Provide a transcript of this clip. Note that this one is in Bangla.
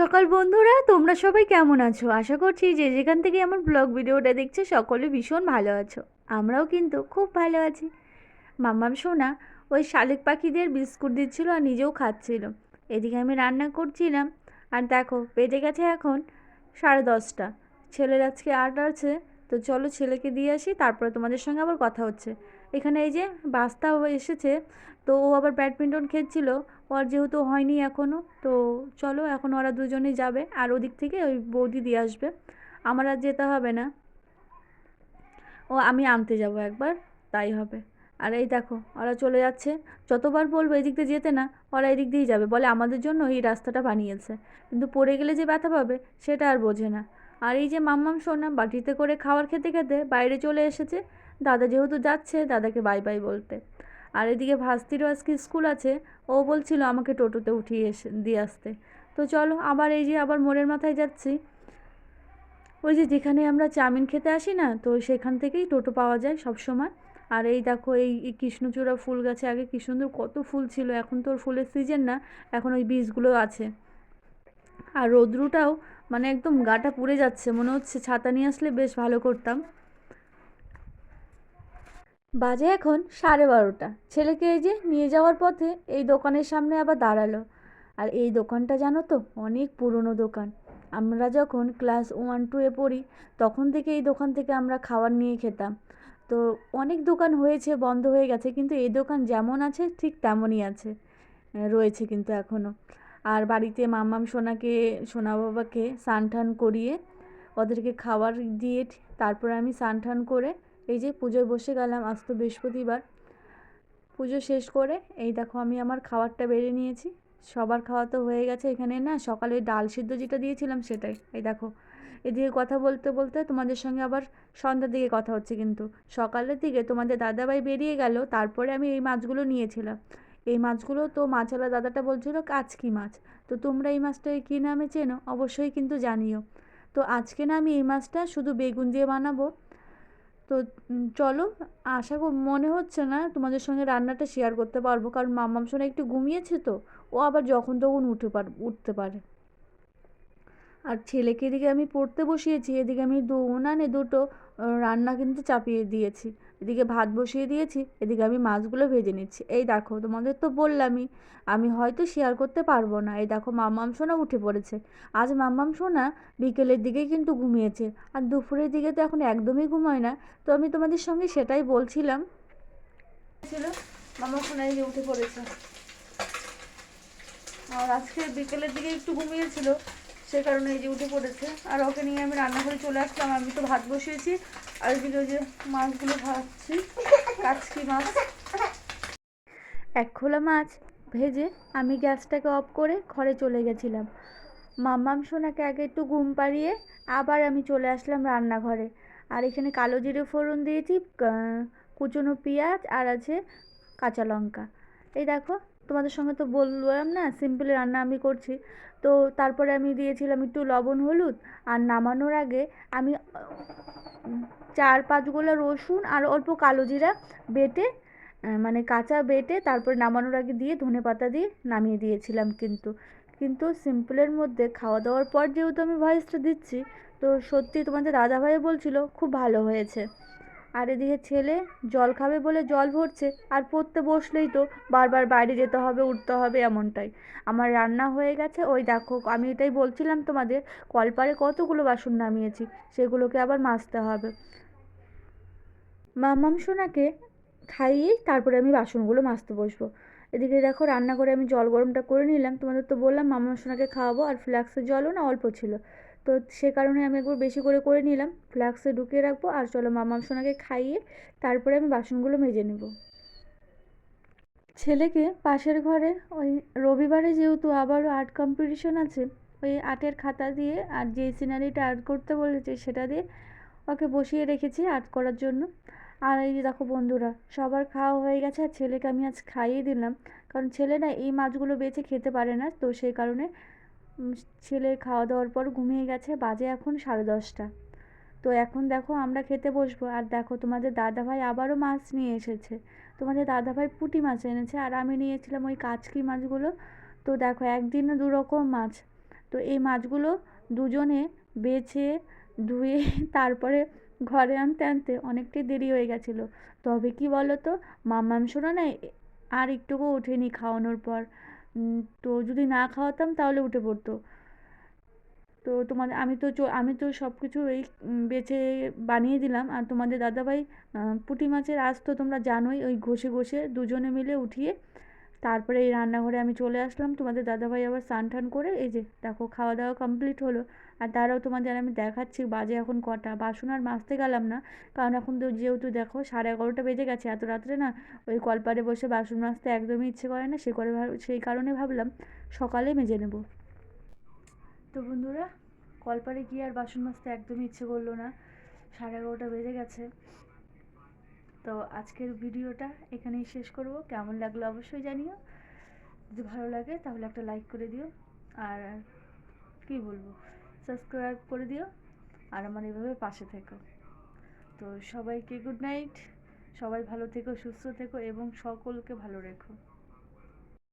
সকাল বন্ধুরা, তোমরা সবাই কেমন আছো? আশা করছি যে যেখান থেকে আমার ব্লগ ভিডিওটা দেখছে, সকলে ভীষণ ভালো আছো। আমরাও কিন্তু খুব ভালো আছি। মাম্মাম সোনা ওই শালিক পাখিদের বিস্কুট দিচ্ছিল আর নিজেও খাচ্ছিল। এদিকে আমি রান্না করছিলাম আর দেখো, বেজে গেছে এখন সাড়ে দশটা। ছেলের আজকে আট আছে, তো চলো ছেলেকে দিয়ে আসি, তারপরে তোমাদের সঙ্গে আবার কথা হচ্ছে। এখানে এই যে বাস্তা এসেছে, তো ও আবার ব্যাডমিন্টন খেলছিল। ওর যেহেতু হয়নি এখনও তো চলো এখন ওরা দুজনেই যাবে। আর ওদিক থেকে ওই বৌদি দিয়ে আসবে। আমার আর যেতে হবে না। ও, আমি আনতে যাব একবার, তাই হবে। আর এই দেখো, ওরা চলে যাচ্ছে। যতবার বলব এদিক দিয়ে যেতে না, ওরা এদিক দিয়েই যাবে। বলে আমাদের জন্য এই রাস্তাটা বানিয়েছে। কিন্তু পড়ে গেলে যে ব্যথা পাবে, সেটা আর বোঝে না। আর এই যে মাম্মাম সোনা, বাটিতে করে খাবার খেতে খেতে বাইরে চলে এসেছে। দাদা যেহেতু যাচ্ছে, দাদাকে বাই বাই বলতে। আর এদিকে ভাস্তিরও আজকে স্কুল আছে, ও বলছিল আমাকে টোটোতে উঠিয়ে এসে, দিয়ে আসতে। তো চলো, আবার এই যে আবার মোড়ের মাথায় যাচ্ছি। ওই যে যেখানে আমরা চাউমিন খেতে আসি না, তো সেখান থেকেই টোটো পাওয়া যায় সব সময় আর এই দেখো, এই কৃষ্ণচূড়া ফুল গাছে আগে কি সুন্দর কত ফুল ছিল, এখন তো ওর ফুলের সিজন না, এখন ওই বীজগুলো আছে। আর রৌদ্রুটাও মানে একদম গাটা পুড়ে যাচ্ছে, মনে হচ্ছে ছাতা নিয়ে আসলে বেশ ভালো করতাম। বাজে এখন সাড়ে বারোটা। ছেলেকে এই যে নিয়ে যাওয়ার পথে এই দোকানের সামনে আবার দাঁড়াল। আর এই দোকানটা জানো তো, অনেক পুরনো দোকান। আমরা যখন ক্লাস ওয়ান টুয়ে পড়ি, তখন থেকে এই দোকান থেকে আমরা খাবার নিয়ে খেতাম। তো অনেক দোকান হয়েছে, বন্ধ হয়ে গেছে, কিন্তু এই দোকান যেমন আছে, ঠিক তেমনই আছে। রয়েছে কিন্তু এখনও আর বাড়িতে মামাম সোনাকে, সোনা বাবাকে স্নান টান করিয়ে ওদেরকে খাবার দিয়ে, তারপরে আমি স্নান টান করে এই যে পুজোয় বসে গেলাম, আজ তো বৃহস্পতিবার। পুজো শেষ করে, এই দেখো আমি আমার খাবারটা বেড়ে নিয়েছি। সবার খাওয়া তো হয়ে গেছে এখানে না, সকালে ডাল সিদ্ধ যেটা দিয়েছিলাম সেটাই। এই দেখো, এদিকে কথা বলতে বলতে তোমাদের সঙ্গে আবার সন্ধ্যার দিকে কথা হচ্ছে কিন্তু। সকালের দিকে তোমাদের দাদাভাই বেরিয়ে গেল, তারপরে আমি এই মাছগুলো নিয়েছিলাম। এই মাছগুলো তো মাছওয়ালা দাদাটা বলছিল কাচকি মাছ। তো তোমরা এই মাছটাকে কী নামে চেনো? অবশ্যই কিন্তু জানিও। তো আজকে না আমি এই মাছটা শুধু বেগুন দিয়ে বানাবো। তো চলো, আশা মনে হচ্ছে না তোমাদের সঙ্গে রান্নাটা শেয়ার করতে পারব, কারণ মাম্মাম সঙ্গে একটু ঘুমিয়েছে তো, ও আবার যখন তখন উঠে পার, উঠতে পারে। আর ছেলেকে এদিকে আমি পড়তে বসিয়েছি, এদিকে আমি দু উনানে দুটো রান্না কিন্তু চাপিয়ে দিয়েছি। এদিকে ভাত বসিয়ে দিয়েছি, এদিকে আমি মাছগুলো ভেজে নিচ্ছি। এই দেখো, তোমাদের তো বললামই, আমি হয়তো শেয়ার করতে পারব না। এই দেখো, মাম্মাম সোনা উঠে পড়েছে। আজ মাম্মাম সোনা বিকেলের দিকেই কিন্তু ঘুমিয়েছে। আর দুপুরের দিকে তো এখন একদমই ঘুমায় না। তো আমি তোমাদের সঙ্গে সেটাই বলছিলাম। ছিল মাম্মা সোনা উঠে পড়েছে। আর আজকে বিকেলের দিকে একটু ঘুমিয়েছিল। সে কারণে এই যে উঠে পড়েছে। আর ওকে নিয়ে আমি রান্নাঘরে চলে আসলাম। আমি তো ভাত বসিয়েছি। আর ওই যে মাছগুলো ভাজছি। কাচকি মাছ। এক খোলা মাছ ভেজে আমি গ্যাসটাকে অফ করে ঘরে চলে গেছিলাম। মাম্মাম সোনাকে আগে একটু ঘুম পাড়িয়ে আবার আমি চলে আসলাম রান্নাঘরে। আর এখানে কালো জিরে ফোড়ন দিয়েছি কুচনো পেঁয়াজ আর আছে কাঁচা লঙ্কা। এই দেখো তোমাদের সঙ্গে তো বললাম না সিম্পল রান্না আমি করছি। তো তারপরে আমি দিয়েছিলাম একটু লবণ, হলুদ আর নামানোর আগে আমি, চার পাঁচ গোলা রসুন আর অল্প কালো জিরা বেটে মানে কাঁচা বেটে তারপরে নামানোর আগে দিয়ে ধনে পাতা দিয়ে নামিয়ে দিয়েছিলাম কিন্তু। কিন্তু সিম্পলের মধ্যে খাওয়া দাওয়ার পর যেহেতু আমি ভয়েসটা দিচ্ছি, তো সত্যি তোমাদের দাদাভাই বলছিল, খুব ভালো হয়েছে। আর এদিকে ছেলে জল খাবে বলে জল ভরছে, আর পড়তে বসলেই তো বারবার বাইরে যেতে হবে, উঠতে হবে এমনটাই। আমার রান্না হয়ে গেছে, ওই দেখো, আমি এটাই বলছিলাম তোমাদের, কলপারে কতগুলো বাসন নামিয়েছি, সেগুলোকে আবার মাজতে হবে। মামাম সোনাকে খাইয়েই তারপরে আমি বাসনগুলো মাজতে বসবো। এদিকে দেখো রান্না করে আমি জল গরমটা করে নিলাম, তোমাদের তো বললাম মামাম সোনাকে খাওয়াবো, আর ফ্ল্যাক্সের জলও না অল্প ছিল। তো সে কারণে আমি একবার বেশি করে করে নিলাম। ফ্লাক্সে ঢুকিয়ে রাখব আর চলো মামাম সোনাকে খাইয়ে তারপরে আমি বাসনগুলো মেজে নেব। ছেলেকে পাশের ঘরে ওই রবিবারে যেহেতু আবারও আর্ট কম্পিটিশন আছে, ওই আর্টের খাতা দিয়ে আর যে সিনারিটা আর্ট করতে বলেছে সেটা দিয়ে ওকে বসিয়ে রেখেছি আর্ট করার জন্য। আর এই যে দেখো বন্ধুরা, সবার খাওয়া হয়ে গেছে আর ছেলেকে আমি আজ খাইয়ে দিলাম। কারণ ছেলে না এই মাছগুলো বেছে খেতে পারে না, তো সেই কারণে ছেলে খাওয়া দাওয়ার পর ঘুমিয়ে গেছে, বাজে এখন সাড়ে দশটা। তো এখন দেখো আমরা খেতে বসবো। আর দেখো তোমাদের দাদাভাই আবারও মাছ নিয়ে এসেছে। তোমাদের দাদাভাই পুঁটি মাছ এনেছে আর আমি নিয়েছিলাম ওই কাচকি মাছগুলো। তো দেখো একদিনে দু রকম মাছ। তো এই মাছগুলো দুজনে বেছে, ধুয়ে তারপরে ঘরে আনতে আনতে অনেকটাই দেরি হয়ে গেছিল। তবে কি বলো তো মামাংসরা না আর একটুকু ওঠেনি খাওয়ানোর পর। তো যদি না খাওয়াতাম তাহলে উঠে পড়তো। তো তোমাদের, আমি তো আমি তো সব কিছু এই বেছে বানিয়ে দিলাম। আর তোমাদের দাদাভাই পুঁটি মাছের আজ তো তোমরা জানোই, ওই ঘষে ঘষে দুজনে মিলে উঠিয়ে তারপরে এই রান্নাঘরে আমি চলে আসলাম। তোমাদের দাদাভাই আবার স্নান টান করে এই যে দেখো খাওয়া দাওয়া কমপ্লিট হলো। আর তারাও তোমাদের আমি দেখাচ্ছি বাজে এখন কটা। বাসন আর মাজতে গেলাম না। কারণ এখন তো যেহেতু দেখো সাড়ে এগারোটা বেজে গেছে। এত রাত্রে না ওই কলপারে বসে বাসন মাজতে একদমই ইচ্ছে করে না। সে করে সেই কারণে ভাবলাম সকালে মেজে নেব। তো বন্ধুরা, কলপারে গিয়ে আর বাসন মাজতে একদমই ইচ্ছে করল না। সাড়ে এগারোটা বেজে গেছে। তো আজকের ভিডিওটা এখানেই শেষ করব। কেমন লাগল অবশ্যই জানিও। যদি ভালো লাগে তাহলে একটা লাইক করে দিও। আর কি বলব সাবস্ক্রাইব করে দিও। আর আমার এভাবে পাশে থেকো। তো সবাইকে গুড নাইট সবাই ভালো থেকো, সুস্থ থেকো এবং সকলকে ভালো রেখো।